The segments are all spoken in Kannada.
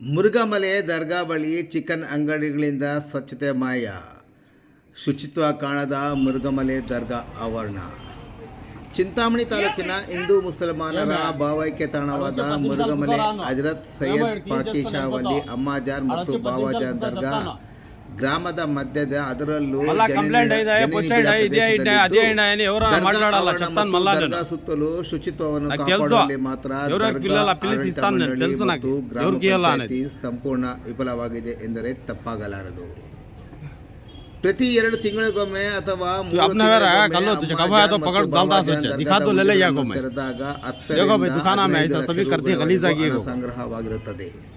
ಮುರುಘಮಲೆ ದರ್ಗಾ ಬಳಿ ಚಿಕನ್ ಅಂಗಡಿಗಳಿಂದ ಸ್ವಚ್ಛತೆ ಮಾಯ. ಶುಚಿತ್ವ ಕಾಣದ ಮುರುಘಮಲೆ ದರ್ಗಾ ಆವರಣ. ಚಿಂತಾಮಣಿ ತಾಲೂಕಿನ ಹಿಂದೂ ಮುಸಲ್ಮಾನರ ಭಾವೈಕ್ಯ ತಾಣವಾದ ಮುರುಘಮಲೆ ಹಜರತ್ ಸೈಯದ್ ಪಾಕಿಶಾ ವಲಿ ಅಮ್ಮಾಜಾರ್ ಮತ್ತು ಬಾವಾಜಾರ್ ದರ್ಗಾ ಗ್ರಾಮದ ಮಧ್ಯದ ಅದರಲ್ಲೂ ಮಲ್ಲ ಜನನಿ- ಕಂಪ್ಲೇಂಟ್ ಇದೆ, ಜನನಿ ಬೊಚ್ಚ ಬಿಡ ಇದೆ, ಇದೇ ಇದೆ, ಪ್ರದೇಶದಲ್ಲಿದ್ದು ಅದೇ ಇದೆ, ಏನು ಇವ್ರು ದರ್ಗಾ ಮಾತಾಡಲ್ಲ, ಆವರಣ ಚತ್ತನ್ ಮತ್ತು ಮಲ್ಲ ದರ್ಗಾ ನಾನು. ಸುತ್ತಲೂ ಶುಚಿತ್ವವನ್ನು నాకు తెలుసు. ಕಾಪಾಡುವಲ್ಲಿ ಮಾತ್ರ ఎవరో ದರ್ಗಾ పిల్లల పిలిచి ಆಡಳಿತ ఇస్తాను నేను, ಮಂಡಳಿ తెలుసు నాకు. ಮತ್ತು ಗ್ರಾಮ ఎవరికి ఇవ్వాలా ಪಂಚಾಯತಿ ಸಂಪೂರ್ಣ ವಿಫಲವಾಗಿದೆ ಎಂದರೆ ತಪ್ಪಾಗಲಾರದು ಪ್ರತಿ ಎರಡು ತಿಂಗಳಿಗೊಮ್ಮೆ ಅಥವಾ ಸಂಗ್ರಹವಾಗಿರುತ್ತದೆ.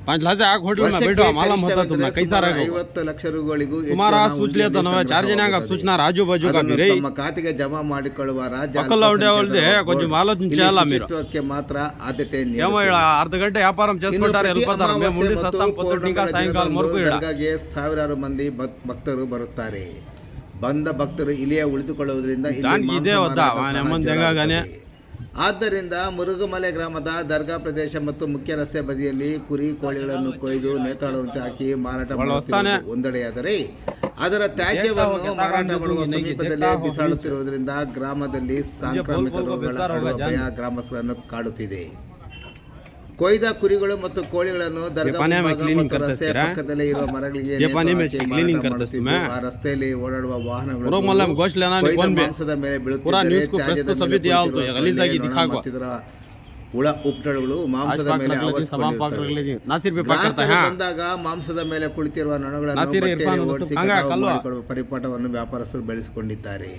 ಸೂಚನಾ ರಾಜು ಬಾಜು ಖಾತೆಗೆ ಜಮಾ ಮಾಡಿಕೊಳ್ಳುವ ರಾಜ್ಯಕ್ಕೆ ಮಾತ್ರ ಆದ್ಯತೆ ಅರ್ಧ ಗಂಟೆ ವ್ಯಾಪಾರ ಸಾವಿರಾರು ಮಂದಿ ಭಕ್ತರು ಬರುತ್ತಾರೆ. ಬಂದ ಭಕ್ತರು ಇಲ್ಲಿಯೇ ಉಳಿದುಕೊಳ್ಳುವುದರಿಂದ ಆದ್ದರಿಂದ ಮುರುಗಮಲೆ ಗ್ರಾಮದ ದರ್ಗಾ ಪ್ರದೇಶ ಮತ್ತು ಮುಖ್ಯ ರಸ್ತೆ ಬದಿಯಲ್ಲಿ ಕುರಿ ಕೋಳಿಗಳನ್ನು ಕೊಯ್ದು ನೇತಾಡುವಂತೆ ಹಾಕಿ ಮಾರಾಟ ಮಾಡುತ್ತಾರೆ ಒಂದೆಡೆಯಾದರೆ. ಅದರ ತ್ಯಾಜ್ಯವನ್ನು ಮಾರಾಟ ಮಾಡುವ ಸಮೀಪದಲ್ಲಿ ಬಿಸಾಡುತ್ತಿರುವುದರಿಂದ ಗ್ರಾಮದಲ್ಲಿ ಸಾಂಕ್ರಾಮಿಕ ರೋಗಗಳ ಭಯ ಗ್ರಾಮಸ್ಥರನ್ನು ಕಾಡುತ್ತಿದೆ. ಕೊಯ್ದ ಕುರಿಗಳು ಮತ್ತು ಕೋಳಿಗಳನ್ನು ದರ್ಗಾ ಪಾನಿ में ಮುಂಭಾಗ cleaning ಮತ್ತು करते ರಸ್ತೆಯ सीरा? ಪಕ್ಕದಲ್ಲೇ ಇರುವ ಮರಗಳಿಗೆ ये ನೇತು पानी में ಹಾಕಿ cleaning ಮಾರಾಟ करते ಮಾಡುತ್ತಿದ್ದು, मैं? ಆ ರಸ್ತೆಯಲ್ಲಿ ಓಡಾಡುವ ವಾಹನಗಳು रोक मल्ला में गोश्त लेना नहीं ಕೊಯ್ದ कौन भी ಮಾಂಸದ ಮೇಲೆ पूरा ಬೀಳುತ್ತಿದ್ದರೆ न्यूज़ को प्रेस ತ್ಯಾಜ್ಯದ को सभी ಮೇಲೆ दिया हो तो ಕುಳಿತಿರುವ ये गलीज ಸೊಳ್ಳೆ, आगी ನೊಣ दिखा को ಮತ್ತಿತರ ಹುಳ ಉಪ್ಪಟಗಳು आज ಮಾಂಸದ पाक ಮೇಲೆ रख लेती समान पाक रख ಆವರಿಸಿಕೊಂಡಿರುತ್ತವೆ. लेती नासिर भी पाक करता है ಗ್ರಾಹಕರು हाँ ಬಂದಾಗ ಮಾಂಸದ ಮೇಲೆ ಕುಳಿತಿರುವ ನೊಣಗಳನ್ನು ನಾಸಿರ್ ಬಟ್ಟೆಯಲ್ಲಿ ಇರ್ಫಾನ್ ಓಡಿಸಿ ಹಂಗ ಕಟಾವು ಕಲ್ಲು. ಮಾಡಿಕೊಳ್ಳುವ ಪರಿಪಾಠವನ್ನು ವ್ಯಾಪಾರಸ್ಥರು ಬೆಳೆಸಿಕೊಂಡಿದ್ದಾರೆ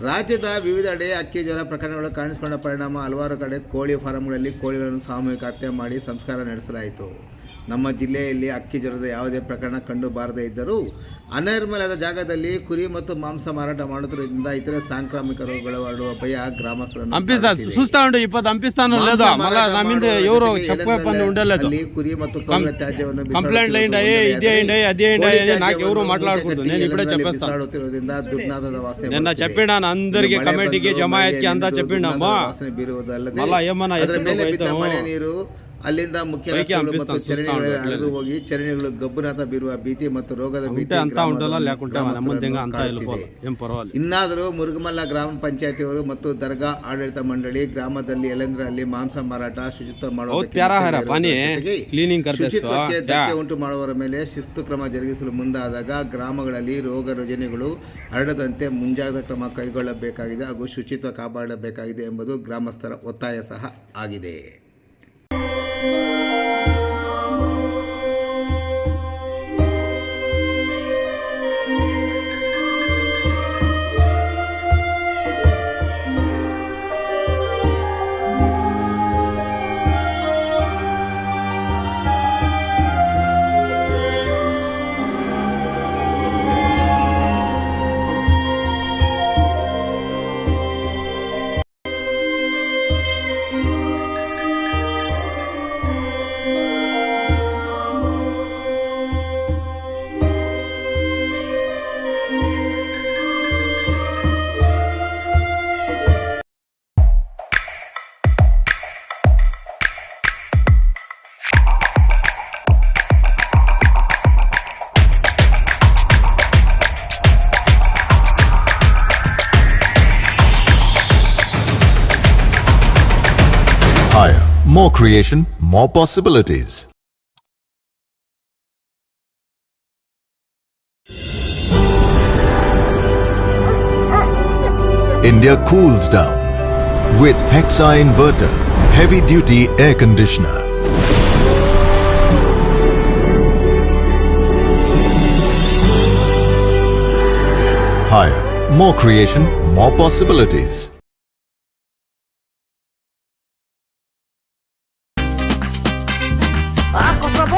ರಾಜ್ಯದ ವಿವಿಧೆಡೆ ಅಕ್ಕಿ, ಜ್ವರ ಪ್ರಕರಣಗಳು ಕಾಣಿಸಿಕೊಂಡ ಪರಿಣಾಮ ಹಲವಾರು ಕಡೆ ಕೋಳಿ ಫಾರಂಗಳಲ್ಲಿ ಕೋಳಿಗಳನ್ನು ಸಾಮೂಹಿಕ ಹತ್ಯೆ ಮಾಡಿ ಸಂಸ್ಕಾರ ನಡೆಸಲಾಯಿತು. ನಮ್ಮ ಜಿಲ್ಲೆಯಲ್ಲಿ ಅಕ್ಕಿ ಜ್ವರದ ಯಾವುದೇ ಪ್ರಕರಣ ಕಂಡು ಬಾರದೇ ಇದ್ದರೂ ಅನರ್ಮಲದ ಜಾಗದಲ್ಲಿ ಕುರಿ ಮತ್ತು ಮಾಂಸ ಮಾರಾಟ ಮಾಡುವುದರಿಂದ ಇತರೆ ಸಾಂಕ್ರಾಮಿಕ ರೋಗಗಳು ಹರಡುವ ಭಯ ಗ್ರಾಮಸ್ಥರಲ್ಲಿ ಕುರಿ ಮತ್ತು ಕಮಲ ತ್ಯಾಜ್ಯವನ್ನು ಬಿಸಾಡುತ್ತಿರುವುದರಿಂದ ದುರ್ನಾದದ ವಾಸನೆ ಬೀರುವುದಲ್ಲದೆ ಅದರ ಮೇಲೆ ಬಿದ್ದ ಮಳೆ ನೀರು ಅಲ್ಲಿಂದ ಮುಖ್ಯ ರಸ್ತೆಗಳು ಮತ್ತು ಚರಣಿಗಳ ಹರಿದು ಹೋಗಿ ಚರಣಿಗಳು ಗಬ್ಬುನಾಥ ಬೀರುವ ಭೀತಿ ಮತ್ತು ರೋಗದ ಭೀತಿ ಇನ್ನಾದರೂ ಮುರುಗಮಲ್ಲ ಗ್ರಾಮ ಪಂಚಾಯತಿಯವರು ಮತ್ತು ದರ್ಗಾ ಆಡಳಿತ ಮಂಡಳಿ ಗ್ರಾಮದಲ್ಲಿ ಎಲೆಂದ್ರಲ್ಲಿ ಮಾಂಸ ಮಾರಾಟ ಶುಚಿತ್ವ ಮಾಡುವ ಶುಚಿತ್ವಕ್ಕೆ ಧಕ್ಕೆ ಉಂಟು ಮಾಡುವವರ ಮೇಲೆ ಶಿಸ್ತು ಕ್ರಮ ಜರುಗಿಸಲು ಮುಂದಾದಾಗ ಗ್ರಾಮಗಳಲ್ಲಿ ರೋಗ ರುಜಿನಗಳು ಹರಡದಂತೆ ಮುಂಜಾಗ್ರತಾ ಕ್ರಮ ಕೈಗೊಳ್ಳಬೇಕಾಗಿದೆ ಹಾಗೂ ಶುಚಿತ್ವ ಕಾಪಾಡಬೇಕಾಗಿದೆ ಎಂಬುದು ಗ್ರಾಮಸ್ಥರ ಒತ್ತಾಯ ಸಹ ಆಗಿದೆ. Thank you. More creation, more possibilities. India cools down with Hexa Inverter Heavy Duty Air Conditioner. Higher, more creation, more possibilities.